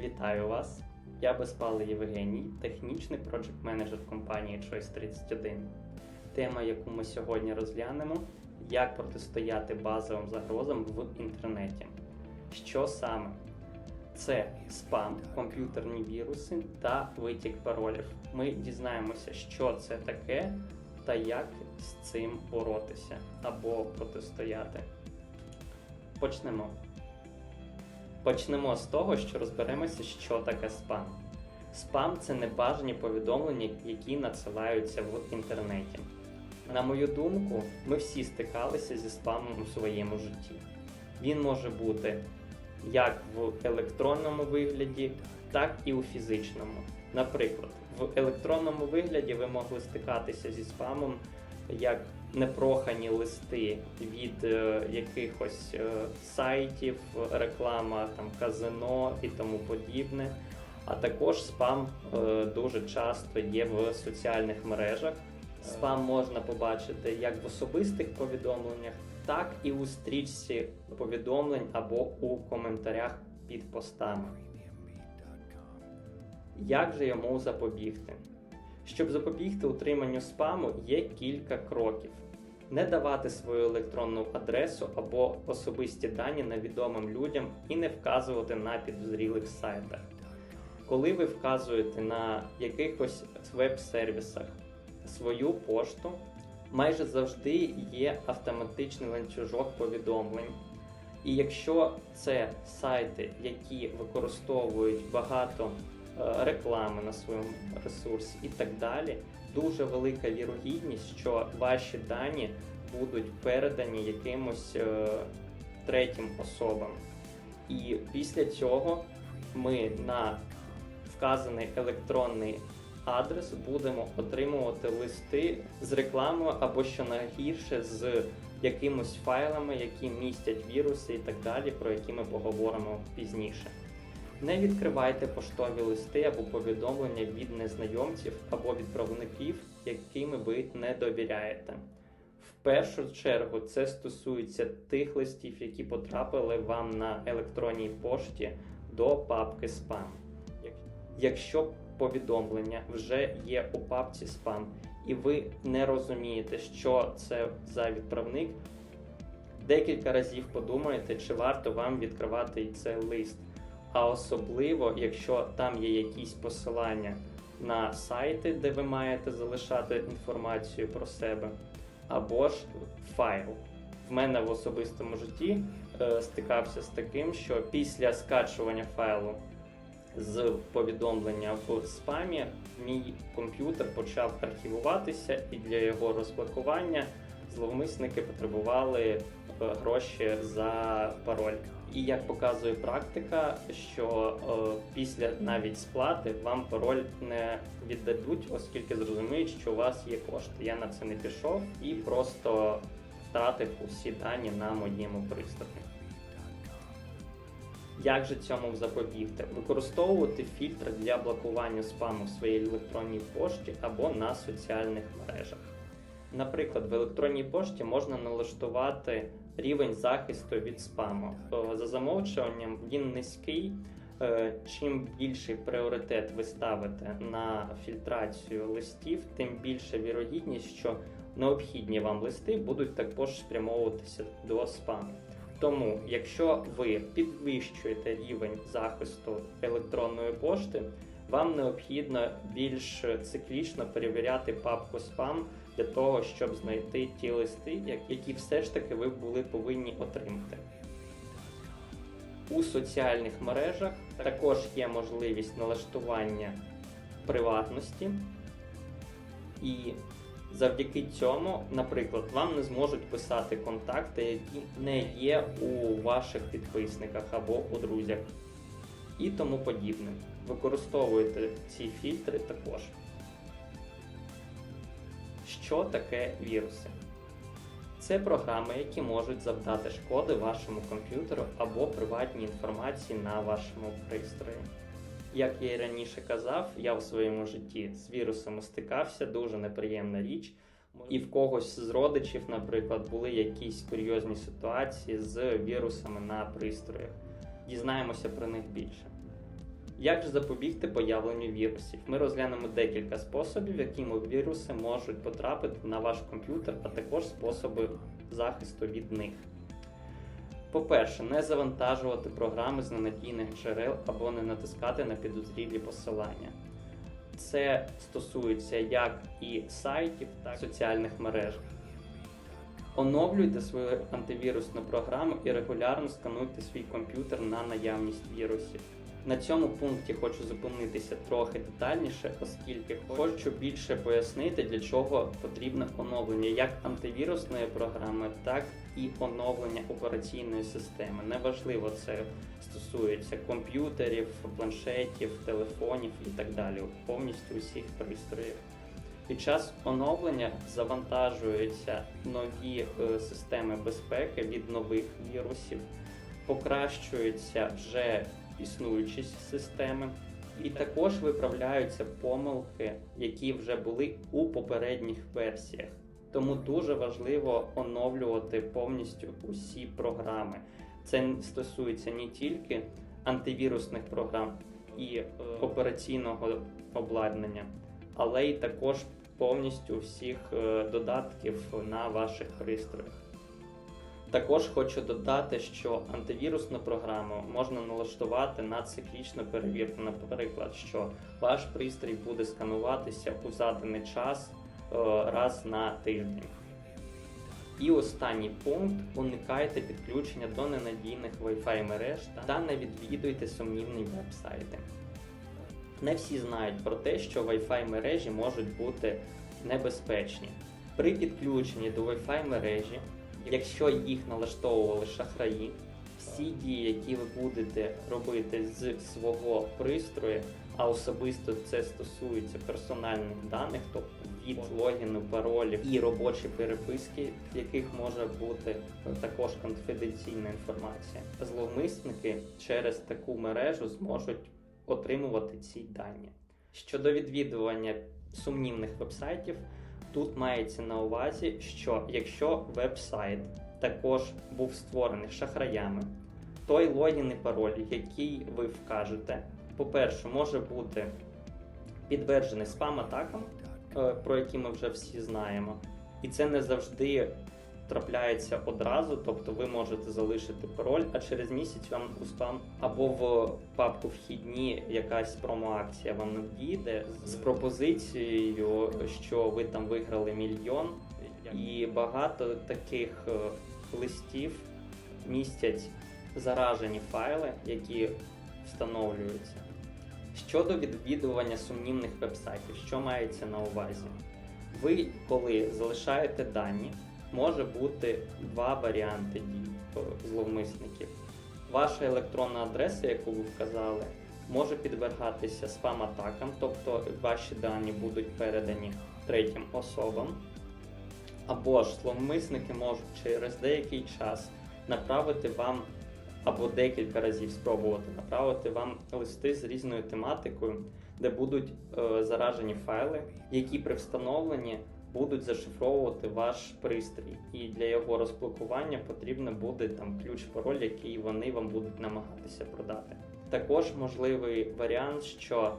Вітаю вас! Я Безпалий Євгеній, технічний проджект менеджер компанії Choice 31. Тема, яку ми сьогодні розглянемо, як протистояти базовим загрозам в інтернеті. Що саме? Це спам, комп'ютерні віруси та витік паролів. Ми дізнаємося, що це таке та як з цим боротися або протистояти. Почнемо. Почнемо з того, що розберемося, що таке спам. Спам це небажані повідомлення, які надсилаються в інтернеті. На мою думку, ми всі стикалися зі спамом у своєму житті. Він може бути як в електронному вигляді, так і у фізичному. Наприклад, в електронному вигляді ви могли стикатися зі спамом як непрохані листи від е, якихось е, сайтів, реклама там казино і тому подібне. А також спам е, дуже часто є в соціальних мережах. Спам можна побачити як в особистих повідомленнях, так і у стрічці повідомлень або у коментарях під постами. Як же йому запобігти? Щоб запобігти утриманню спаму, є кілька кроків. Не давати свою електронну адресу або особисті дані невідомим людям і не вказувати на підозрілих сайтах. Коли ви вказуєте на якихось веб-сервісах свою пошту, майже завжди є автоматичний ланцюжок повідомлень. І якщо це сайти, які використовують багато реклами на своєму ресурсі і так далі, дуже велика вірогідність, що ваші дані будуть передані якимось е, третім особам. І після цього ми на вказаний електронний адрес будемо отримувати листи з рекламою або що найгірше з якимось файлами, які містять віруси і так далі, про які ми поговоримо пізніше. Не відкривайте поштові листи або повідомлення від незнайомців або відправників, якими ви не довіряєте. В першу чергу це стосується тих листів, які потрапили вам на електронній пошті до папки спам. Якщо повідомлення вже є у папці спам, і ви не розумієте, що це за відправник, декілька разів подумайте, чи варто вам відкривати цей лист. А особливо, якщо там є якісь посилання на сайти, де ви маєте залишати інформацію про себе, або ж файл. В мене в особистому житті е, стикався з таким, що після скачування файлу з повідомлення в спамі мій комп'ютер почав архівуватися, і для його розблокування зловмисники потребували гроші за пароль. І як показує практика, що е, після навіть сплати вам пароль не віддадуть, оскільки зрозуміють, що у вас є кошти. Я на це не пішов і просто втратив усі дані на моєму пристрої. Як же цьому запобігти? Використовувати фільтр для блокування спаму в своїй електронній пошті або на соціальних мережах. Наприклад, в електронній пошті можна налаштувати рівень захисту від спаму. За замовчуванням він низький. Е, Чим більший пріоритет ви ставите на фільтрацію листів, тим більша вірогідність, що необхідні вам листи будуть також спрямовуватися до спаму. Тому, якщо ви підвищуєте рівень захисту електронної пошти, вам необхідно більш циклічно перевіряти папку спам для того, щоб знайти ті листи, які все ж таки ви були повинні отримати. У соціальних мережах також є можливість налаштування приватності, і завдяки цьому, наприклад, вам не зможуть писати контакти, які не є у ваших підписниках або у друзях, і тому подібне. Використовуйте ці фільтри також. Що таке віруси? Це програми, які можуть завдати шкоди вашому комп'ютеру або приватній інформації на вашому пристрої. Як я і раніше казав, я в своєму житті з вірусами стикався, дуже неприємна річ. І в когось з родичів, наприклад, були якісь курйозні ситуації з вірусами на пристроях. Дізнаємося про них більше. Як ж запобігти появленню вірусів? Ми розглянемо декілька способів, якими віруси можуть потрапити на ваш комп'ютер, а також способи захисту від них. По-перше, не завантажувати програми з ненадійних джерел або не натискати на підозрілі посилання. Це стосується як і сайтів, так і соціальних мереж. Оновлюйте свою антивірусну програму і регулярно скануйте свій комп'ютер на наявність вірусів. На цьому пункті хочу зупинитися трохи детальніше, оскільки хочу більше пояснити, для чого потрібне оновлення як антивірусної програми, так і оновлення операційної системи. Неважливо, це стосується комп'ютерів, планшетів, телефонів і так далі, повністю усіх пристроїв. Під час оновлення завантажуються нові е, системи безпеки від нових вірусів, покращуються вже існуючі системи, і також виправляються помилки, які вже були у попередніх версіях. Тому дуже важливо оновлювати повністю усі програми. Це стосується не тільки антивірусних програм і е, операційного обладнання, але й також повністю всіх е, додатків на ваших пристроях. Також хочу додати, що антивірусну програму можна налаштувати на циклічну перевірку. Наприклад, що ваш пристрій буде скануватися у заданий час е, раз на тиждень. І останній пункт: уникайте підключення до ненадійних Wi-Fi мереж та не відвідуйте сумнівні веб-сайти. Не всі знають про те, що Wi-Fi мережі можуть бути небезпечні. При підключенні до Wi-Fi мережі, якщо їх налаштовували шахраї, всі дії, які ви будете робити з свого пристрою, а особисто це стосується персональних даних, тобто від логіну, паролів і робочі переписки, в яких може бути також конфіденційна інформація. Зловмисники через таку мережу зможуть отримувати ці дані. Щодо відвідування сумнівних вебсайтів, тут мається на увазі, що якщо веб-сайт також був створений шахраями, той логін і пароль, який ви вкажете, по-перше, може бути підтверджений спам-атакам, е, про які ми вже всі знаємо, і це не завжди трапляється одразу, тобто ви можете залишити пароль, а через місяць вам у спам або в папку вхідні якась промоакція вам надійде з пропозицією, що ви там виграли мільйон, і багато таких е, листів містять заражені файли, які встановлюються. Щодо відвідування сумнівних вебсайтів, що мається на увазі? Ви, коли залишаєте дані, може бути два варіанти дій зловмисників. Ваша електронна адреса, яку ви вказали, може підвергатися спам-атакам, тобто ваші дані будуть передані третім особам. Або ж зловмисники можуть через деякий час направити вам або декілька разів спробувати направити вам листи з різною тематикою, де будуть е, заражені файли, які при встановленні будуть зашифровувати ваш пристрій. І для його розблокування потрібно буде там ключ-пароль, який вони вам будуть намагатися продати. Також можливий варіант, що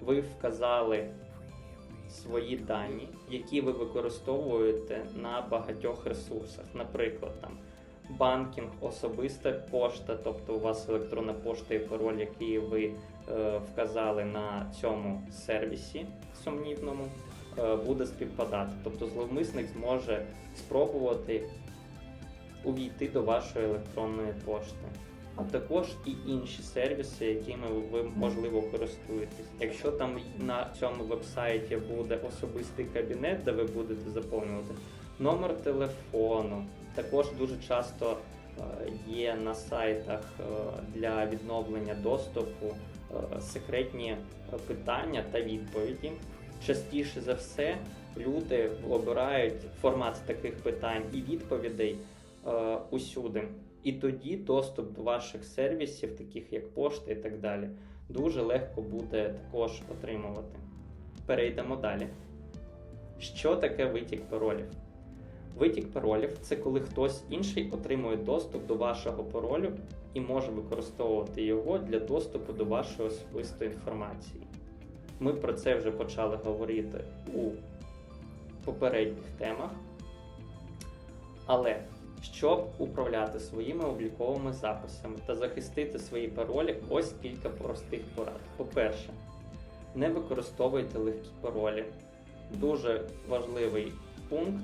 ви вказали свої дані, які ви використовуєте на багатьох ресурсах, наприклад, там банкінг, особиста пошта, тобто у вас електронна пошта і пароль, який ви е, вказали на цьому сервісі сумнівному, буде співпадати. Тобто зловмисник зможе спробувати увійти до вашої електронної пошти. А також і інші сервіси, якими ви можливо користуєтесь. Якщо там на цьому вебсайті буде особистий кабінет, де ви будете заповнювати номер телефону, також дуже часто е, є на сайтах е, для відновлення доступу е, секретні питання та відповіді. Частіше за все люди обирають формат таких питань і відповідей усюди. І тоді доступ до ваших сервісів, таких як пошта і так далі, дуже легко буде також отримувати. Перейдемо далі. Що таке витік паролів? Витік паролів це коли хтось інший отримує доступ до вашого паролю і може використовувати його для доступу до вашої особистої інформації. Ми про це вже почали говорити у попередніх темах. Але щоб управляти своїми обліковими записами та захистити свої паролі, ось кілька простих порад. По-перше, не використовуйте легкі паролі. Дуже важливий пункт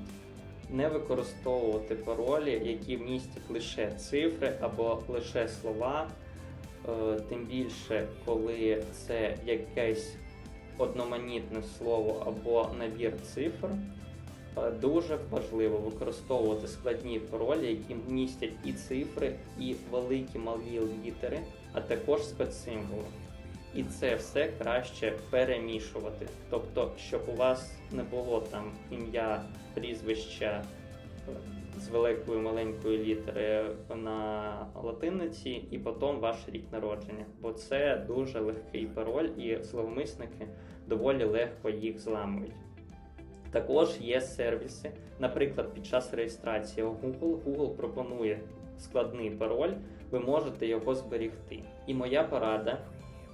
не використовувати паролі, які містять лише цифри або лише слова, Е, тим більше, коли це якесь одноманітне слово або набір цифр. Е, Дуже важливо використовувати складні паролі, які містять і цифри, і великі малі літери, а також спецсимволи. І це все краще перемішувати. Тобто, щоб у вас не було там ім'я, прізвища з великої маленької літери на латиниці, і потім ваш рік народження. Бо це дуже легкий пароль, і зловмисники доволі легко їх зламують. Також є сервіси, наприклад, під час реєстрації у Google, Google пропонує складний пароль, ви можете його зберігти. І моя порада,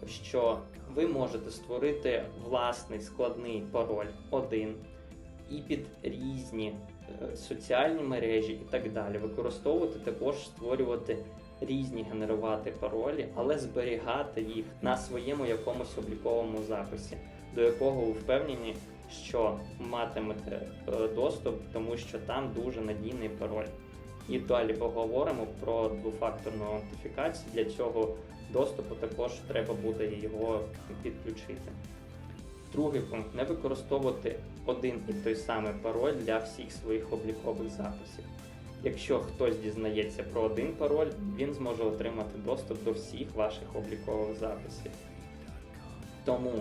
що ви можете створити власний складний пароль один і під різні соціальні мережі і так далі. Використовувати також створювати різні генерувати паролі, але зберігати їх на своєму якомусь обліковому записі, до якого ви впевнені, що матимете е, доступ, тому що там дуже надійний пароль. І далі поговоримо про двофакторну аутентифікацію. Для цього доступу також треба буде його підключити. Другий пункт не використовувати один і той самий пароль для всіх своїх облікових записів. Якщо хтось дізнається про один пароль, він зможе отримати доступ до всіх ваших облікових записів. Тому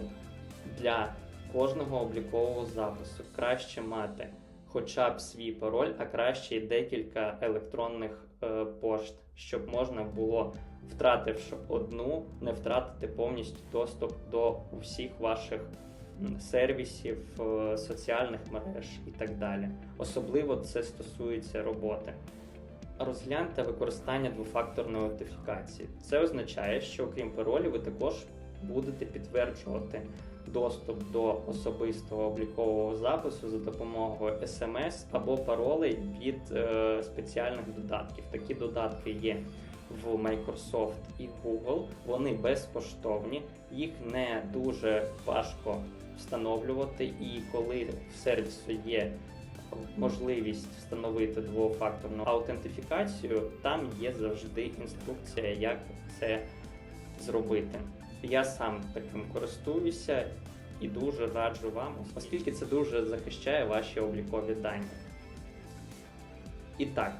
для кожного облікового запису краще мати хоча б свій пароль, а краще й декілька електронних е, пошт, щоб можна було, втративши одну, не втратити повністю доступ до всіх ваших сервісів, е, соціальних мереж і так далі. Особливо це стосується роботи. Розгляньте використання двофакторної аутентифікації. Це означає, що окрім паролю, ви також будете підтверджувати доступ до особистого облікового запису за допомогою SMS або паролей від е, спеціальних додатків. Такі додатки є в Microsoft і Google. Вони безкоштовні, їх не дуже важко встановлювати, і коли в сервісу є можливість встановити двофакторну аутентифікацію, там є завжди інструкція, як це зробити. Я сам таким користуюся і дуже раджу вам, оскільки це дуже захищає ваші облікові дані. І так,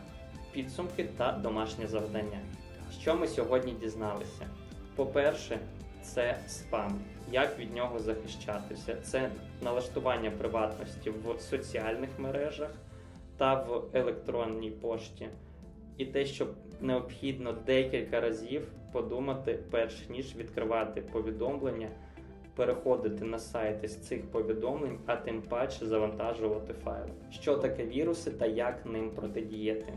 підсумки та домашнє завдання. Що ми сьогодні дізналися? По-перше, це спам. Як від нього захищатися? Це налаштування приватності в соціальних мережах та в електронній пошті. І те, що необхідно декілька разів подумати, перш ніж відкривати повідомлення, переходити на сайти з цих повідомлень, а тим паче завантажувати файли. Що таке віруси та як ним протидіяти?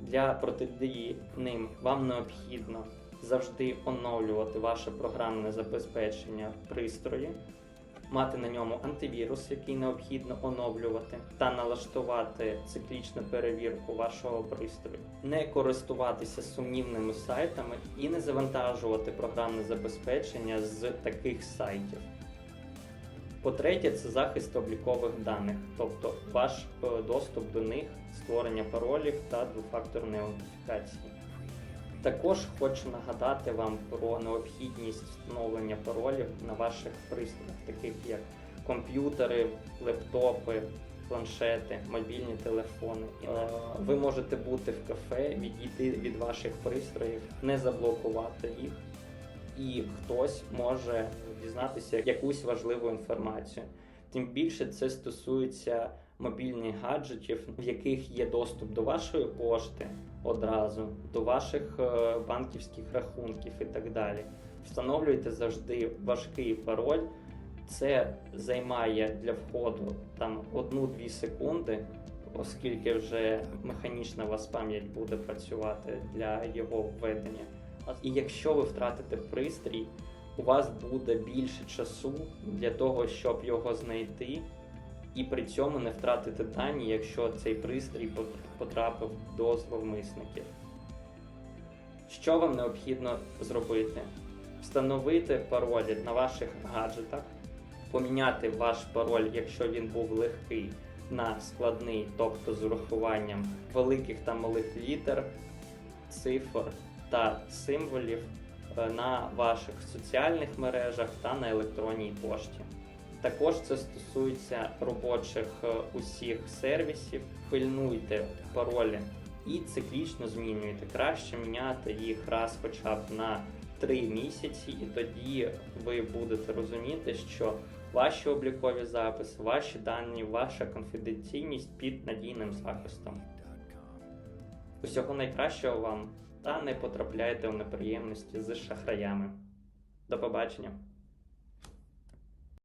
Для протидії ним вам необхідно завжди оновлювати ваше програмне забезпечення пристрої, мати на ньому антивірус, який необхідно оновлювати, та налаштувати циклічну перевірку вашого пристрою, не користуватися сумнівними сайтами і не завантажувати програмне забезпечення з таких сайтів. По-третє, це захист облікових даних, тобто ваш е, доступ до них, створення паролів та двофакторної аутентифікації. Також хочу нагадати вам про необхідність встановлення паролів на ваших пристроях, таких як комп'ютери, лептопи, планшети, мобільні телефони. Е, Ви можете бути в кафе, відійти від ваших пристроїв, не заблокувати їх, і хтось може дізнатися якусь важливу інформацію. Тим більше це стосується мобільних гаджетів, в яких є доступ до вашої пошти одразу, до ваших е, банківських рахунків і так далі. Встановлюйте завжди важкий пароль. Це займає для входу там 1-2 секунди. оскільки вже механічна вас пам'ять буде працювати для його введення. І якщо ви втратите пристрій, у вас буде більше часу для того, щоб його знайти, і при цьому не втратити дані, якщо цей пристрій потрапив до зловмисників. Що вам необхідно зробити? Встановити паролі на ваших гаджетах, поміняти ваш пароль, якщо він був легкий, на складний, тобто з урахуванням великих та малих літер, цифр та символів на ваших соціальних мережах та на електронній пошті. Також це стосується робочих е, усіх сервісів. Пильнуйте паролі і циклічно змінюйте. Краще міняти їх раз хоча б на 3 місяці, і тоді ви будете розуміти, що ваші облікові записи, ваші дані, ваша конфіденційність під надійним захистом. Усього найкращого вам та не потрапляйте у неприємності з шахраями. До побачення!